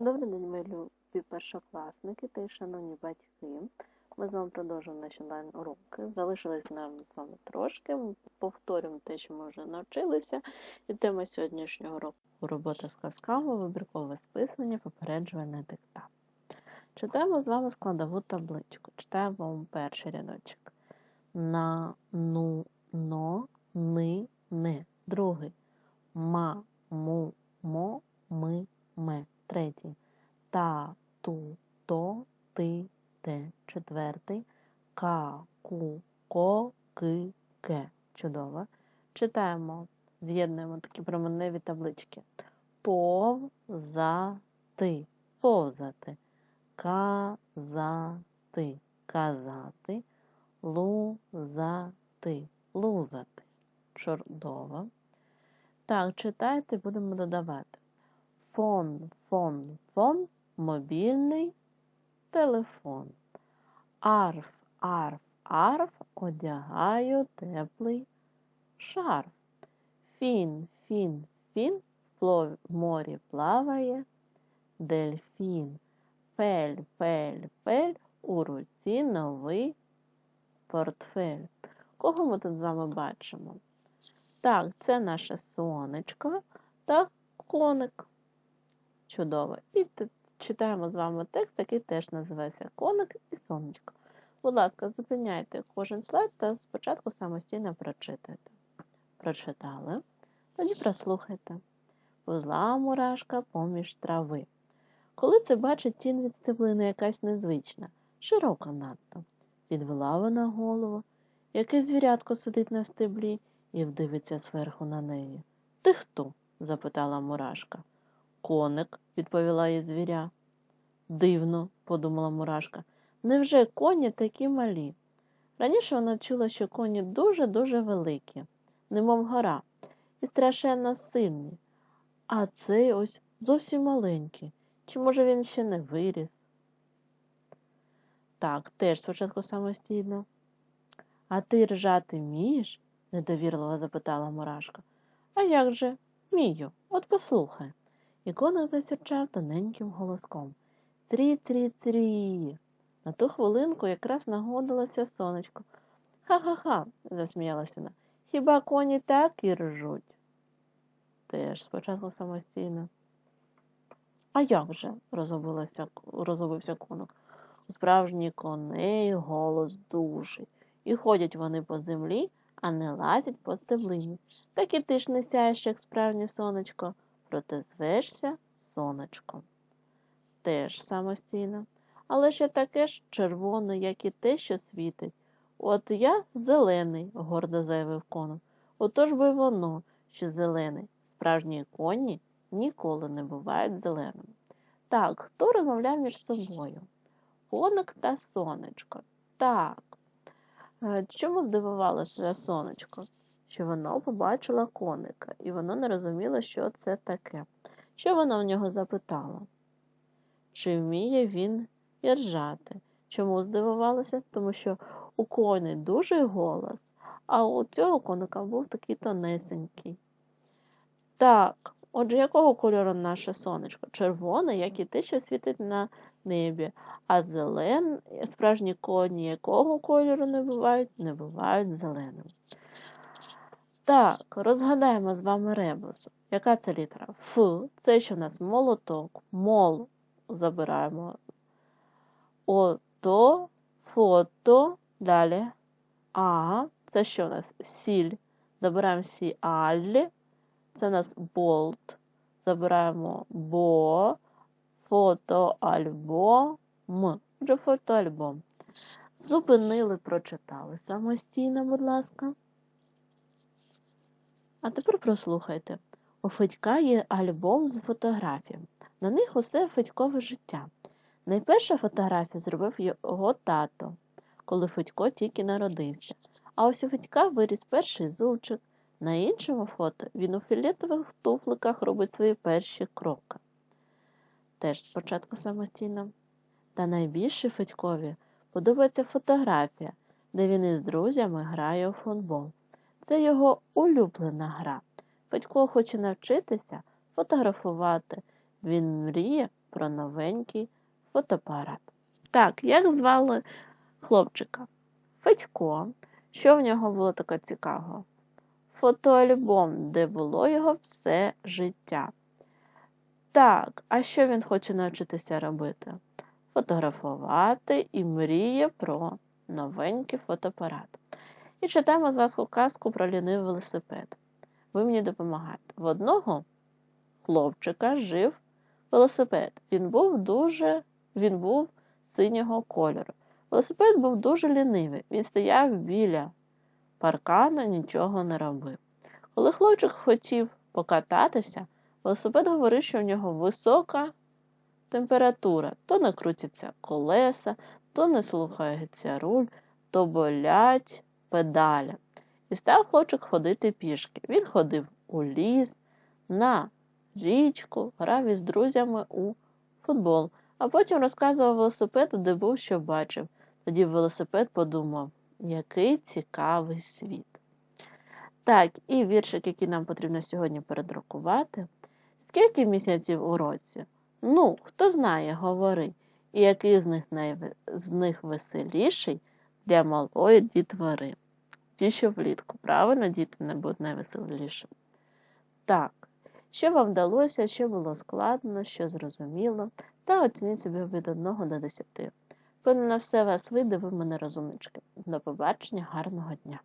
Добрий день, мої любі першокласники та шановні батьки. Ми з вами продовжуємо наші онлайн-уроки. Залишилось нам з вами трошки. Повторюємо те, що ми вже навчилися. І тема сьогоднішнього уроку робота з казками, вибіркове списування, попереджувальний диктант. Читаємо з вами складову табличку. Читаємо перший рядочок. На, ну, но, ни, не. Другий. Ма, му, мо, ми, ме. Третій. Та, ту, то, ти, те. Четвертий. Ка, ку, ки, ке. Чудово. Читаємо, з'єднуємо такі променеві таблички. Повзати. Повзати. Казати. Казати. Лузати. Лузати. Чудово. Так, читайте, будемо додавати. Фон, фон, фон, мобільний телефон. Арф, арф, арф, одягаю теплий шарф. Фін, фін, фін, в морі плаває дельфін. Пель, пель, пель, у руці новий портфель. Кого ми тут з вами бачимо? Так, це наше сонечко та коник. Чудово. І читаємо з вами текст, який теж називається Коник і сонечко. Будь ласка, зупиняйте кожен слайд та спочатку самостійно прочитайте. Прочитали. Тоді прослухайте. Позла мурашка поміж трави. Коли це бачить тінь від стеблини якась незвична, широка надто. Підвела вона голову, яке звірятко сидить на стеблі і вдивиться зверху на неї. Ти хто? запитала мурашка. Коник, відповіла їй звіря. Дивно, подумала мурашка. Невже коні такі малі? Раніше вона чула, що коні дуже-дуже великі, немов гора, і страшенно сильні. А цей ось зовсім маленький. Чи, може, він ще не виріс? Так, теж спочатку самостійно. А ти ржати вмієш? недовірливо запитала Мурашка. А як же? Вмію, от послухай. І коник засюрчав тоненьким голоском. Трі-трі-трі. На ту хвилинку якраз нагодилося сонечко. Ха-ха-ха, засміялась вона. Хіба коні так і ржуть? Теж спочатку самостійно. А як же? розгубився коник. У справжній коней голос душий. І ходять вони по землі, а не лазять по стеблині. Так і ти ж не сяєш, як справжнє сонечко, проте звешся сонечком. Теж самостійно. Але ще таке ж червоне, як і те, що світить. От я зелений, гордо заявив конок. Отож би воно, що зелений. Справжні коні ніколи не бувають зеленими. Так, хто розмовляв між собою? Коник та сонечко. Так. Е, чому здивувалося сонечко? Що воно побачило коника, і воно не розуміло, що це таке. Що воно в нього запитало? Чи вміє він іржати? Чому здивувалося? Тому що у коней дуже голос, а у цього коника був такий тонесенький. Так, отже, якого кольору наше сонечко? Червоне, як і те, що світить на небі, а зелен, справжні коні якого кольору не бувають, не бувають зеленими. Так, розгадаємо з вами ребус. Яка це літера? Ф. Це що у нас молоток, мол забираємо. Ото, фото, далі. А. Це що у нас? Сіль. Забираємо сі аль. Це у нас болт. Забираємо бо, фотоальбом. Вже фотоальбом. Зупинили, прочитали. Самостійно, будь ласка. А тепер прослухайте. У Федька є альбом з фотографіями. На них усе Федькове життя. Найперша фотографія зробив його тато, коли Федько тільки народився. А ось у Федька виріс перший зубчик. На іншому фото він у філетових туфликах робить свої перші кроки. Теж спочатку самостійно. Та найбільше Федькові подобається фотографія, де він із друзями грає у футбол. Це його улюблена гра. Федько хоче навчитися фотографувати. Він мріє про новенький фотоапарат. Так, як звали хлопчика? Федько. Що в нього було таке цікавого? Фотоальбом, де було його все життя. Так, а що він хоче навчитися робити? Фотографувати і мріє про новенький фотоапарат. І читаємо з вас казку про лінивий велосипед. Ви мені допомагаєте. В одного хлопчика жив велосипед. Він був дуже, він був синього кольору. Велосипед був дуже лінивий. Він стояв біля паркана, нічого не робив. Коли хлопчик хотів покататися, велосипед говорив, що в нього висока температура, то не крутяться колеса, то не слухається руль, то болять педалі. І став хлопчик ходити пішки. Він ходив у ліс, на річку, грав із друзями у футбол, а потім розказував велосипеду, де був, що бачив. Тоді велосипед подумав, який цікавий світ. Так, і віршик, який нам потрібно сьогодні передрукувати. Скільки місяців у році? Ну, хто знає, говори. І який з них, найве- з них веселіший для малої дітвори? Ті, що влітку, правильно, діти не будуть найвеселішим. Так, що вам вдалося, що було складно, що зрозуміло, та оцініть себе від 1 до 10. Певно, на все вас вийде, ви розумнички. До побачення, гарного дня!